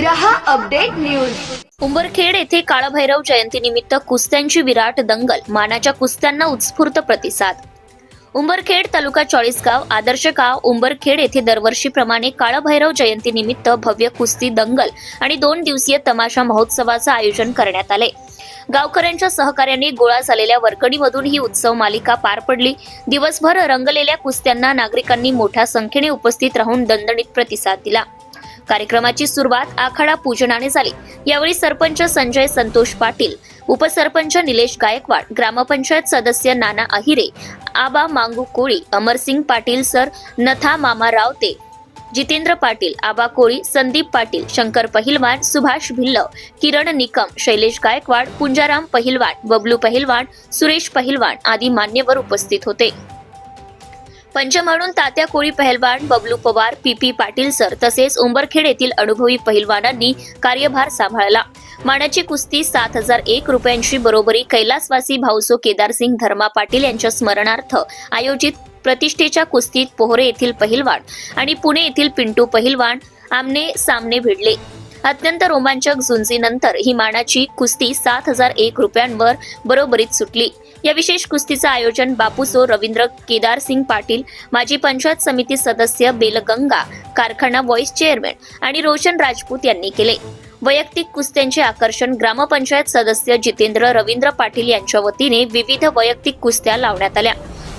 रहा update news. Umbarkhed येथे काळभैरव जयंतीनिमित्त कुस्त्यांची विराट दंगल मानाच्या कुस्त्यांना उत्स्फूर्त प्रतिसाद. उंबरखेड तालुका चाळीसगाव आदर्श गाव उंबरखेड येथे दरवर्षीप्रमाणे काळभैरव जयंतीनिमित्त भव्य कुस्ती दंगल आणि दोन दिवसीय तमाशा महोत्सवाचं आयोजन करण्यात आले. गावकऱ्यांच्या सहकार्याने गोळा झालेल्या वर्गणीमधून ही उत्सव मालिका पार पडली. दिवसभर रंगलेल्या कुस्त्यांना नागरिकांनी मोठ्या संख्येने उपस्थित राहून दणदणीत प्रतिसाद दिला. कार्यक्रमाची सुरुवात आखाडा पूजनाने झाली. यावेळी सरपंच संजय संतोष पाटील उपसरपंच निलेश गायकवाड ग्रामपंचायत सदस्य नाना अहिरे आबा मांगू कोळी अमरसिंग पाटील सर नथा मामा रावते जितेंद्र पाटील आबा कोळी संदीप पाटील शंकर पहिलवान सुभाष भिल्ल किरण निकम शैलेश गायकवाड पुंजाराम पहिलवान बबलू पहिलवान सुरेश पहिलवान आदी मान्यवर उपस्थित होते. पंच म्हणून तात्या कोळी पहलवान Bablu Pawar P P Patil sir तसेच उंबरखेड येथील अनुभवी पहिलवानांनी कार्यभार सांभाळला. मानाची कुस्ती सात हजार एक रुपयांची बरोबरी कैलासवासी भाऊसो केदारसिंग धर्मा पाटील यांच्या स्मरणार्थ आयोजित प्रतिष्ठेच्या कुस्तीत पोहरे येथील पहिलवान आणि पुणे येथील पिंटू पहिलवान आमने सामने भिडले. अत्यंत रोमांचक झुंजीनंतर हिमानाची कुस्ती सात हजार एक रुपयांवर बरोबरीत सुटली. या विशेष कुस्तीचं आयोजन बापूसो रवींद्र केदार सिंग पाटील माजी पंचायत समिती सदस्य बेलगंगा कारखाना व्हॉइस चेअरमॅन आणि रोशन राजपूत यांनी केले. वैयक्तिक कुस्त्यांचे आकर्षण ग्रामपंचायत सदस्य जितेंद्र रवींद्र पाटील यांच्या वतीने विविध वैयक्तिक कुस्त्या लावण्यात आल्या.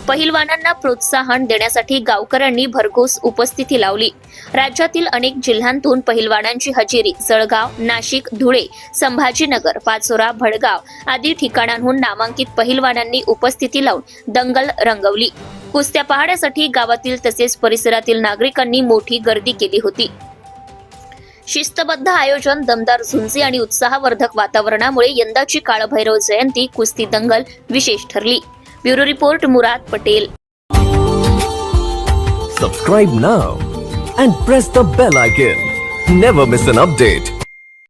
पहिलवानांना प्रोत्साहन देण्यासाठी गावकऱ्यांनी भरघोस उपस्थिती लावली. राज्यातील अनेक जिल्ह्यांतून पहिलवानांची हजेरी जळगाव नाशिक धुळे संभाजीनगर पाचोरा भडगाव आदी ठिकाणांहून नामांकित पहिलवानांनी उपस्थिती लावून दंगल रंगवली. कुस्त्या पाहण्यासाठी गावातील तसेच परिसरातील नागरिकांनी मोठी गर्दी केली होती. शिस्तबद्ध आयोजन दमदार झुंजी आणि उत्साहवर्धक वातावरणामुळे यंदाची काळभैरव जयंती कुस्ती दंगल विशेष ठरली. Bureau report Murad Patel subscribe now and press the bell icon never miss an update